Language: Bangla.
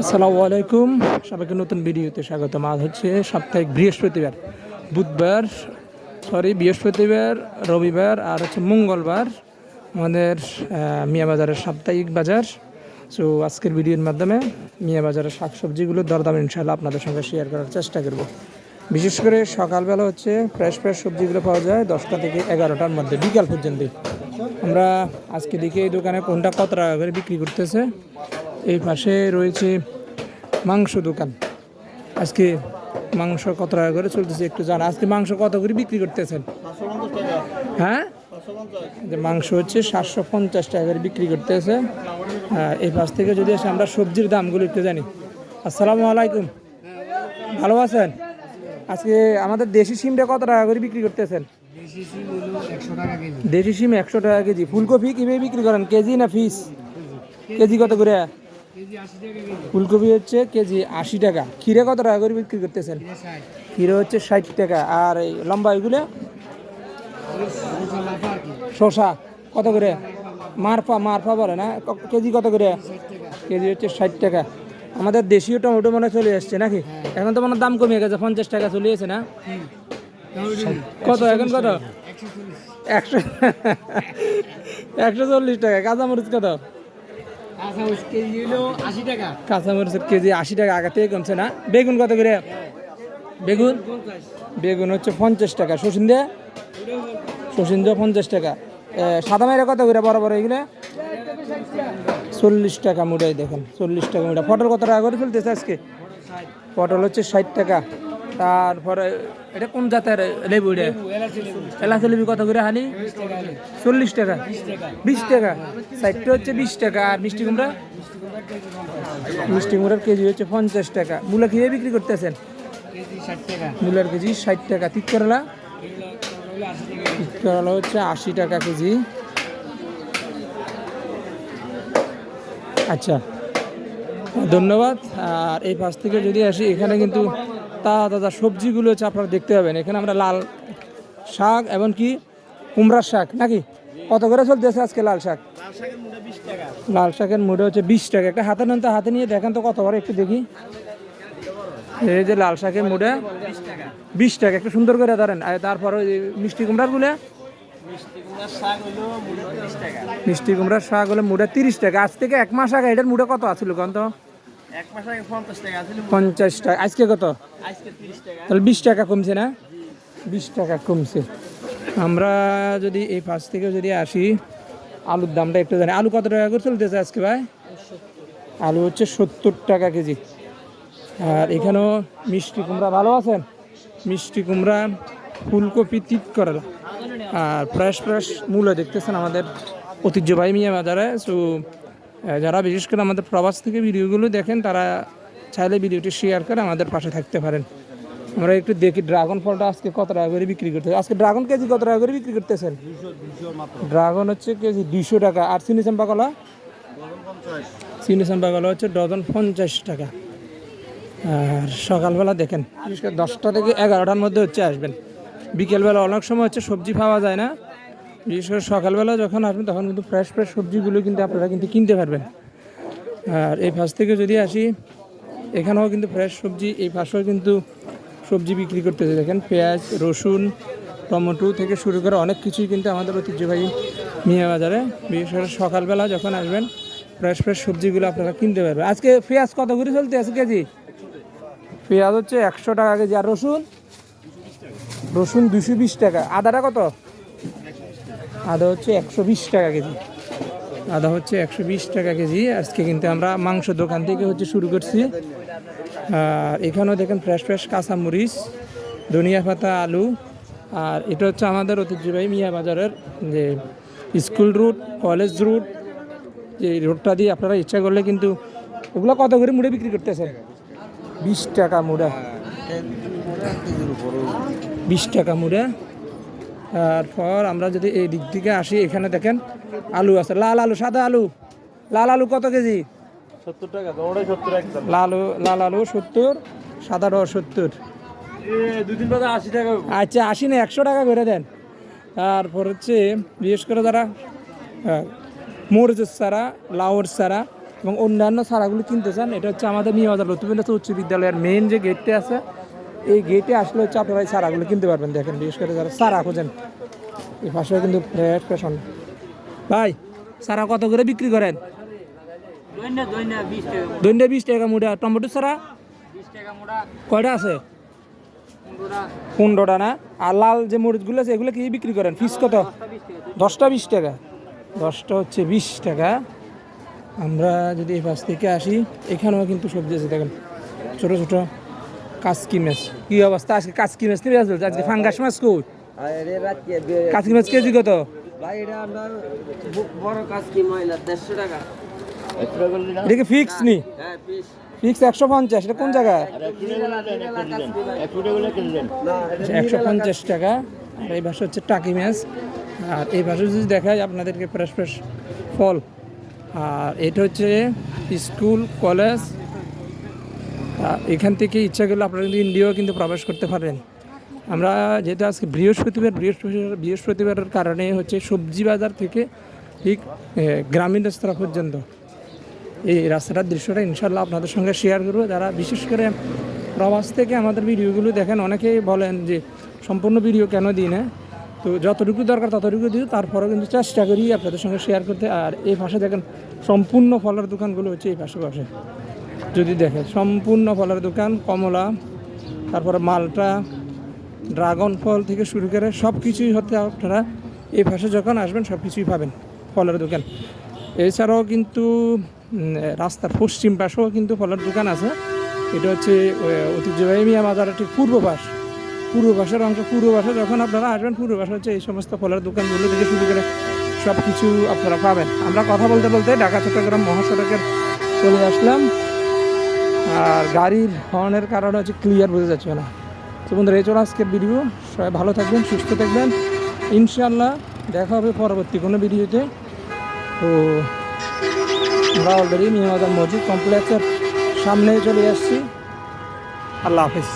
আসসালামু আলাইকুম। সবাইকে নতুন ভিডিওতে স্বাগত আজ হচ্ছে সাপ্তাহিক বৃহস্পতিবার, বুধবার সরি বৃহস্পতিবার, রবিবার আর হচ্ছে মঙ্গলবার আমাদের মিয়া বাজারের সাপ্তাহিক বাজার। সো আজকের ভিডিওর মাধ্যমে মিয়া বাজারের শাকসবজিগুলোর দরদাম ইনশাল্লাহ আপনাদের সঙ্গে শেয়ার করার চেষ্টা করব। বিশেষ করে সকালবেলা হচ্ছে ফ্রেশ ফ্রেশ সবজিগুলো পাওয়া যায় দশটা থেকে এগারোটার মধ্যে, বিকাল পর্যন্ত। আমরা আজকে দেখি এই দোকানে কোনটা কত টাকা করে বিক্রি করতেছে। এই পাশে রয়েছে মাংস দোকান। আজকে মাংস কত টাকা করে চলতেছে একটু জানা। আজকে মাংস কত করে বিক্রি করতেছেন? হ্যাঁ? যে মাংস হচ্ছে সাতশো পঞ্চাশ টাকা করে বিক্রি করতেছে। হ্যাঁ এই পাশ থেকে যদি আসে আমরা সবজির দামগুলো একটু জানি। আসসালামু আলাইকুম। ভালো আছেন? আজকে আমাদের দেশি সিমটা কত টাকা করে বিক্রি করতেছেন? দেশি সিম একশো টাকা কেজি। ফুলকপি কীভাবে বিক্রি করেন? কেজি না ফিস? কেজি কত করে? ফুলকপি হচ্ছে কেজি আশি টাকা। ক্ষীরে কত টাকা করে বিক্রি করতেছেন? ক্ষীরে হচ্ছে ষাট টাকা। আর এই লম্বা এগুলো? শশা কত করে? মারফা মারফা বলে না? কেজি কত করে? কেজি হচ্ছে ষাট টাকা। আমাদের দেশীয় টমেটো মনে চলে আসছে নাকি? এখন তো মনে হয় দাম কমে গেছে পঞ্চাশ টাকা চলে এসেছে না? কত এখন কত? একশো একশো চল্লিশ টাকা। কাঁচামরিচ কত? কাঁচামরিচের কেজি আশি টাকা। আগে থেকে কমছে না। বেগুন কত করে? বেগুন? বেগুন হচ্ছে পঞ্চাশ টাকা। শসীন দিয়ে শসীন দিয়ে পঞ্চাশ টাকা। সাদা মাইরা কত করে বড় বড় এগুলো? চল্লিশ টাকা মুড়াই দেখেন চল্লিশ টাকা মুড়া পটল কত টাকা করে চলতেছে আজকে? পটল হচ্ছে ষাট টাকা। তারপরে, এটা কোন জাতের লেবু এটা? এলাচি লেবু কত করে হানি? চল্লিশ টাকা। বিশ টাকা। সাইডটা হচ্ছে বিশ টাকা। আর মিষ্টি কুমড়া? মিষ্টি কুমড়ার কেজি হচ্ছে পঞ্চাশ টাকা। মূলা কীভাবে বিক্রি করতেছেন? মূলার কেজি ষাট টাকা। তিত করলা তিত করলা হচ্ছে আশি টাকা কেজি। আচ্ছা। ধন্যবাদ। আর এই পাশ থেকে যদি আসি, এখানে কিন্তু তাজা তাজা সবজিগুলো হচ্ছে আপনারা দেখতে পাবেন। এখানে আমরা লাল শাক এবং কি? কুমড়ার শাক, নাকি? কত করে চলতেছে আজকে লাল শাক? লাল শাকের মুড়ে হচ্ছে বিশ টাকা। একটা হাতে নেন তো, হাতে নিয়ে দেখেন তো কত বড় একটু দেখি। এই যে লাল শাকের মুড়ে, বিশ টাকা। একটু সুন্দর করে ধরেন। আর তারপরে ওই মিষ্টি কুমড়ারগুলো? মিষ্টি কুমড়ার শাক হলে মুড়ে তিরিশ টাকা। আজ থেকে এক মাস আগে এটার মুড়ে কত আছিল আগে পঞ্চাশ টাকা আজকে কত? তাহলে বিশ টাকা কমছে না? বিশ টাকা কমছে। আমরা যদি এই পাশ থেকে যদি আসি আলুর দামটা একটু জানি। আলু কত টাকা করে চলতেছে আজকে ভাই? আলু হচ্ছে সত্তর টাকা কেজি। আর এখানেও মিষ্টি কুমড়া ভালো আছেন মিষ্টি কুমড়া ফুলকপি তিত করলা আর ফ্রেশ ফ্রেশ মূল্য দেখতেছেন আমাদের ঐতিহ্যবাহী মিয়া বাজারে। সো যারা বিশেষ করে আমাদের প্রবাস থেকে ভিডিওগুলো দেখেন, তারা চাইলে ভিডিওটি শেয়ার করে আমাদের পাশে থাকতে পারেন। আমরা একটু দেখি ড্রাগন ফলটা আজকে কত টাকা করে বিক্রি করতে আজকে ড্রাগন কেজি কত টাকা করে বিক্রি করতেছেন? ড্রাগন হচ্ছে কেজি দুইশো টাকা। আর চিনি চাম্পা কলা চিনি চাম্পা কলা হচ্ছে ডজন পঞ্চাশ টাকা। আর সকালবেলা দেখেন, বিশেষ করে দশটা থেকে এগারোটার মধ্যে হচ্ছে আসবেন। বিকেলবেলা অনেক সময় হচ্ছে সবজি পাওয়া যায় না। বিশেষ করে সকালবেলা যখন আসবেন, তখন কিন্তু ফ্রেশ ফ্রেশ সবজিগুলো কিন্তু আপনারা কিন্তু কিনতে পারবেন। আর এই পাশ থেকে যদি আসি, এখানেও কিন্তু ফ্রেশ সবজি, এই পাশেও কিন্তু সবজি বিক্রি করতেছে। দেখেন পেঁয়াজ, রসুন, টমেটো থেকে শুরু করে অনেক কিছুই কিন্তু আমাদের ঐতিহ্যবাহী মিয়া বাজারে বিশেষ করে সকালবেলা যখন আসবেন ফ্রেশ ফ্রেশ সবজিগুলো আপনারা কিনতে পারবেন। আজকে পেঁয়াজ কত করে চলতে আছে কেজি? পেঁয়াজ হচ্ছে একশো টাকা কেজি, আর রসুন? রসুন দুশো বিশ টাকা। আদাটা কত? আদা হচ্ছে একশো বিশ টাকা কেজি। আদা হচ্ছে একশো বিশ টাকা কেজি। আজকে কিন্তু আমরা মাংস দোকান থেকে হচ্ছে শুরু করছি। আর এখানেও দেখেন ফ্রেশ ফ্রেশ কাঁচামরিচ, ধনিয়া পাতা, আলু। আর এটা হচ্ছে আমাদের ঐতিহ্যবাহী মিয়া বাজারের যে স্কুল রুট, কলেজ রুট, যে রোডটা দিয়ে আপনারা ইচ্ছা করলে কিন্তু ওগুলো কত করে মুড়ে বিক্রি করতেছেন? বিশ টাকা মুড়া। বিশ টাকা মুড়া। তারপর আমরা যদি এই দিক থেকে আসি এখানে দেখেন আলু আছে। লাল আলু সাদা আলু। লাল আলু কত কেজি? সত্তর টাকা সত্তর লাল লাল আলু সত্তর সাদাটাও সত্তর। দুই দিন আশি টাকা আচ্ছা আশি না একশো টাকা করে দেন। তারপর হচ্ছে বিশেষ করে যারা মরিচের চারা লাউর চারা এবং অন্যান্য চারাগুলো কিনতে চান এটা হচ্ছে আমাদের মিয়াবাজার লতিফুল্লাহ উচ্চ বিদ্যালয়ের মেন যে গেটটা আছে এই গেটে আসলে হচ্ছে আপনারা এই চারাগুলো কিনতে পারবেন দেখেন বিশেষ করে যারা চারা খোঁজেন। এই পাশে কিন্তু ফ্রেশ ফ্রেশ ভাই চারা কত করে বিক্রি করেন? দৈন্য বিশ টাকা মুড়া টমেটো চারা? মোটা। কয়টা আছে? পনেরোটা। না? আর লাল যে মরিচগুলো আছে এগুলো কি বিক্রি করেন? ফিস কত? দশটা বিশ টাকা। দশটা হচ্ছে বিশ টাকা। আমরা যদি এই পাশ থেকে আসি এখানেও কিন্তু সবজি আছে দেখেন। ছোটো ছোটো। কাসকি মাছ কি অবস্থা? আজকে কাসকি মাছ নিয়ে আসবে আজকে ফাঙ্গাস মাছ কই? আরে রাতে কাসকি মাছ কেজি কত? ভাই এটা আমরা বড় কাজ কি দেড়শো টাকা। এটা কি ফিক্স নি? হ্যাঁ ফিক্স একশো পঞ্চাশ এটা কোন জায়গায় একশো পঞ্চাশ টাকা। আর এই ভাষা হচ্ছে টাকি মাছ আর এই ভাষা যদি দেখায় আপনাদেরকে ফ্রেশ ফ্রেশ ফল। আর এটা হচ্ছে স্কুল কলেজ এখান থেকে ইচ্ছা করলে আপনারা কিন্তু ইন্ডিয়াও কিন্তু প্রবেশ করতে পারেন। আমরা যেটা আজকে বৃহস্পতিবার বৃহস্পতিবার বৃহস্পতিবারের কারণে হচ্ছে সবজি বাজার থেকে ঠিক গ্রামীণ রাস্তা পর্যন্ত। এই রাস্তাটার দৃশ্যটা ইনশাল্লাহ আপনাদের সঙ্গে শেয়ার করব। যারা বিশেষ করে প্রবাস থেকে আমাদের ভিডিওগুলো দেখেন, অনেকেই বলেন যে সম্পূর্ণ ভিডিও কেন দিই না? তো যতটুকু দরকার ততটুকু দিই, তারপরেও কিন্তু চেষ্টা করি আপনাদের সঙ্গে শেয়ার করতে। আর এই পাশে দেখেন সম্পূর্ণ ফলের দোকানগুলো হচ্ছে এই পাশে পাশে যদি দেখেন সম্পূর্ণ ফলের দোকান, কমলা, তারপরে মালটা, ড্রাগন ফল থেকে শুরু করে সব কিছুই হতে আপনারা এই পাশে যখন আসবেন সব কিছুই পাবেন ফলের দোকান। এছাড়াও কিন্তু রাস্তার পশ্চিম পাশেও কিন্তু ফলের দোকান আছে। এটা হচ্ছে ঐতিহ্যবাহী মিয়া বাজারের ঠিক পূর্ব পাশ। পূর্ব পাশের অংশ, পূর্ব পাশে যখন আপনারা আসবেন, পূর্ব পাশে হচ্ছে এই সমস্ত ফলের দোকানগুলো থেকে শুরু করে সব কিছু আপনারা পাবেন। আমরা কথা বলতে বলতে ঢাকা, চট্টগ্রাম, মহাসড়কের চলে আসলাম। আর গাড়ির হর্নের কারণে হচ্ছে ক্লিয়ার বোঝা যাচ্ছে না। তো বন্ধুরা, এই চলো আজকের ভিডিও সবাই ভালো থাকবেন, সুস্থ থাকবেন। ইনশাল্লাহ দেখা হবে পরবর্তী কোনো ভিডিওতে তো আমরা অলরেডি নিয়ামাজার মসজিদ কমপ্লেক্সের সামনে চলে আসছি। আল্লাহ হাফিজ।